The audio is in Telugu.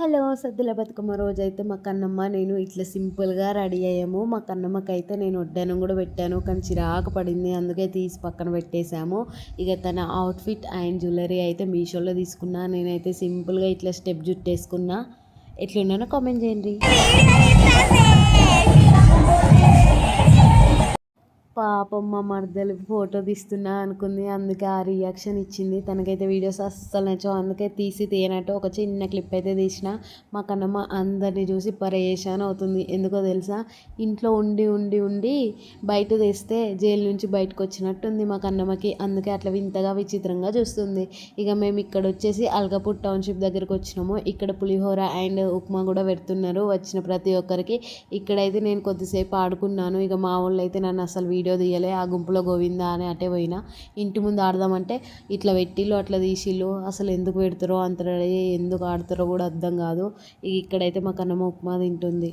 హలో సద్దుల బతుకమ్మ రోజు అయితే మా కన్నమ్మ నేను ఇట్లా సింపుల్గా రెడీ అయ్యాము. మా కన్నమ్మకి అయితే నేను వడ్డాను కూడా పెట్టాను. కానీ చిరాకు పడింది. అందుకే తీసి పక్కన పెట్టేశాము. ఇక తన అవుట్ఫిట్ అండ్ జ్యువెలరీ అయితే మీషోలో తీసుకున్నా. నేనైతే సింపుల్గా ఇట్లా స్టెప్ జుట్టేసుకున్నా. ఎట్లున్నానో కామెంట్ చేయండి. పాపం మా మరదలు ఫోటో తీస్తున్నా అనుకుంది. అందుకే ఆ రియాక్షన్ ఇచ్చింది. తనకైతే వీడియోస్ అస్సలు నచ్చవు. అందుకే తీసి తీయనట్టు ఒక చిన్న క్లిప్ అయితే తీసిన. మా కన్నమ్మ అందరిని చూసి పరేషాన్ అవుతుంది. ఎందుకో తెలుసా? ఇంట్లో ఉండి ఉండి ఉండి బయట తెస్తే జైలు నుంచి బయటకు వచ్చినట్టుంది మా కన్నమ్మకి. అందుకే అట్లా వింతగా విచిత్రంగా చూస్తుంది. ఇక మేము ఇక్కడ వచ్చేసి అల్గపూర్ టౌన్షిప్ దగ్గరకు వచ్చినాము. ఇక్కడ పులిహోర అండ్ ఉప్మా కూడా పెడుతున్నారు. వచ్చిన ప్రతి ఒక్కరికి. ఇక్కడైతే నేను కొద్దిసేపు ఆడుకున్నాను. ఇక మా వాళ్ళు అయితే నన్ను అసలు వీడియో వీడియో తీయలే ఆ గుంపులో గోవిందా అని అటే పోయినా. ఇంటి ముందు ఆడదామంటే ఇట్లా పెట్టిళ్ళు అట్లా తీసిళ్ళు. అసలు ఎందుకు పెడతారో అంత ఎందుకు ఆడతారో కూడా అర్థం కాదు. ఇక్కడైతే మా కన్నమ్మ ఉప్మా తింటుంది.